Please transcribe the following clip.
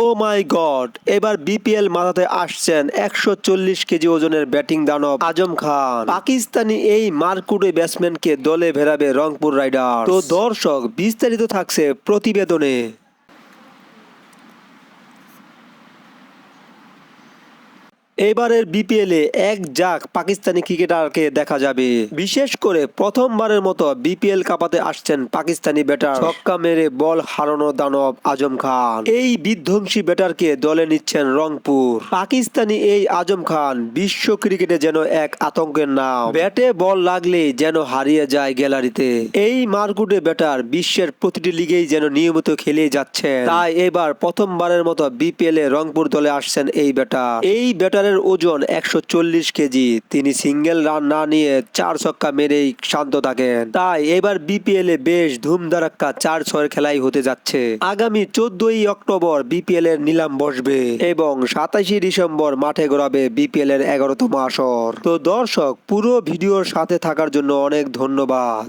ও মাই god এবার BPL মাথাতে আসছেন একশো চল্লিশ কেজি ওজনের ব্যাটিং দানব আজম খান। পাকিস্তানি এই মারকুটে ব্যাটসম্যানকে দলে ভেরাবে রংপুর রাইডার তো দর্শক, বিস্তারিত থাকছে প্রতিবেদনে। এবারের বিপিএল এ এক জাক পাকিস্তানি ক্রিকেটারকে দেখা যাবে। বিশেষ করে প্রথমবারের মতো বিপিএল কাপাতে আসছেন পাকিস্তানি ব্যাটার। ছক্কা মেরে বল হারানো দানব আজম খান। এই বিধ্বংসী ব্যাটারকে দলে নিচ্ছেন রংপুর। পাকিস্তানি এই আজম খান বিশ্ব ক্রিকেটে যেন এক আতঙ্কের নাম। ব্যাটে বল লাগলেই যেন হারিয়ে যায় গ্যালারিতে। এই মারকুটে ব্যাটার বিশ্বের প্রতিটি লিগেই যেন নিয়মিত খেলে যাচ্ছে তাই এবার প্রথমবারের মতো বিপিএল এ রংপুর দলে আসছেন এই ব্যাটার। এই ব্যাটারের ওজন একশো চল্লিশ কেজি। তিনি সিঙ্গেল রান না নিয়ে চার ছক্কা মেরেই শান্ত থাকেন। তাই এবার বিপিএল এ বেশ ধুমধারাক্কা চার ছয়ের খেলাই হতে যাচ্ছে। আগামী চোদ্দই অক্টোবর বিপিএল এর নিলাম বসবে এবং সাতাশে ডিসেম্বর মাঠে গড়াবে বিপিএল এর এগারোতম আসর। তো দর্শক, পুরো ভিডিওর সাথে থাকার জন্য অনেক ধন্যবাদ।